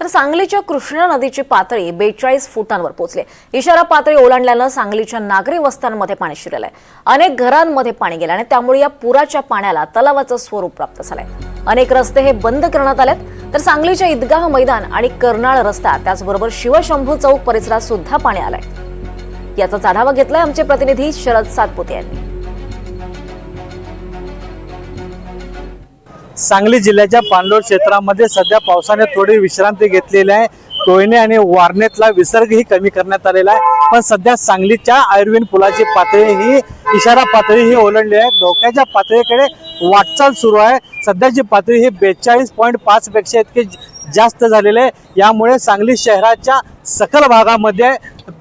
तर सांगलीच्या कृष्णा नदीची पातळी बेचाळीस फुटांवर पोहोचली. इशारा पातळी ओलांडल्यानं सांगलीच्या नागरी वस्त्यांमध्ये पाणी शिरलंय. अनेक घरांमध्ये पाणी गेलं आणि त्यामुळे या पुराच्या पाण्याला तलावाचं स्वरूप प्राप्त झालंय. अनेक रस्ते हे बंद करण्यात आलेत. तर सांगलीच्या ईदगाह मैदान आणि कर्नाळ रस्ता त्याचबरोबर शिवशंभू चौक परिसरात सुद्धा पाणी आलंय. याचाच आढावा घेतलाय आमचे प्रतिनिधी शरद सातपुते यांनी. सांगली जिल्ह्याच्या पाणलोट क्षेत्रामध्ये सध्या पावसाने थोडी विश्रांती घेतलेली आहे. कोयने आणि वारणेतला विसर्गही कमी करण्यात आलेला आहे. पण सध्या सांगलीच्या आयुर्वेद पुलाची पातळी ही इशारा पातळी ही ओलांडली आहे. धोक्याच्या पातळीकडे वाटचाल सुरू आहे. सध्याची पातळी ही बेचाळीस पॉईंट पाच पेक्षा इतकी जास्त झालेले आहे. यामुळे सांगली शहराच्या सकल भागामध्ये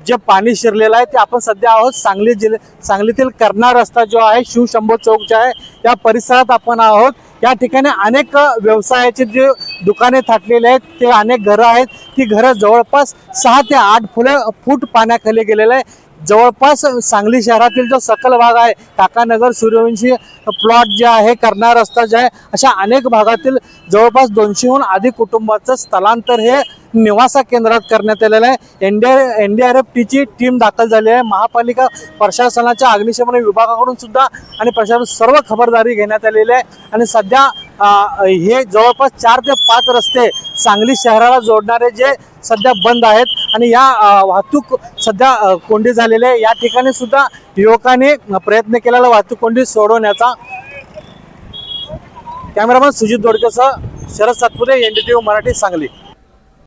जे पाणी शिरलेलं आहे ते आपण सध्या आहोत सांगली जिल्ह्या सांगलीतील कर्नाळ रस्ता जो आहे शिवशंभो चौक जो आहे. या परिसरात आपण आहोत. या ठिकाणी अनेक व्यवसायाचे जे दुकाने थाटलेले आहेत ते अनेक घरं आहेत. ती घरं जवळपास सहा ते आठ फुले फूट पाण्याखाली गेलेलं आहे जवळपास सांगली शहरातील जो सकल भाग आहे काकानगर सूर्यवंशी प्लॉट जे आहे कर्नाळ रस्ता जे आहे अशा अनेक भागातील जवळपास दोनशेहून अधिक कुटुंबाचं स्थलांतर हे निवासा केंद्रात करण्यात आलेलं आहे. N D R N D R F टीची टीम दाखल झाली आहे. महापालिका प्रशासनाच्या अग्निशमन विभागाकडून सुद्धा आणि प्रशासन सर्व खबरदारी घेण्यात आलेली आहे. आणि सध्या हे जवळपास चार ते पाच रस्ते सांगली शहराला जोडणारे जे सध्या बंद आहेत आणि या वाहतूक सध्या कोंडी झालेली आहे. या ठिकाणी सुद्धा युवकांनी प्रयत्न केलेला वाहतूक कोंडी सोडवण्याचा. Cameraman Sujit दोडकेसह Sharad Satpute N D T Marathi Sangli.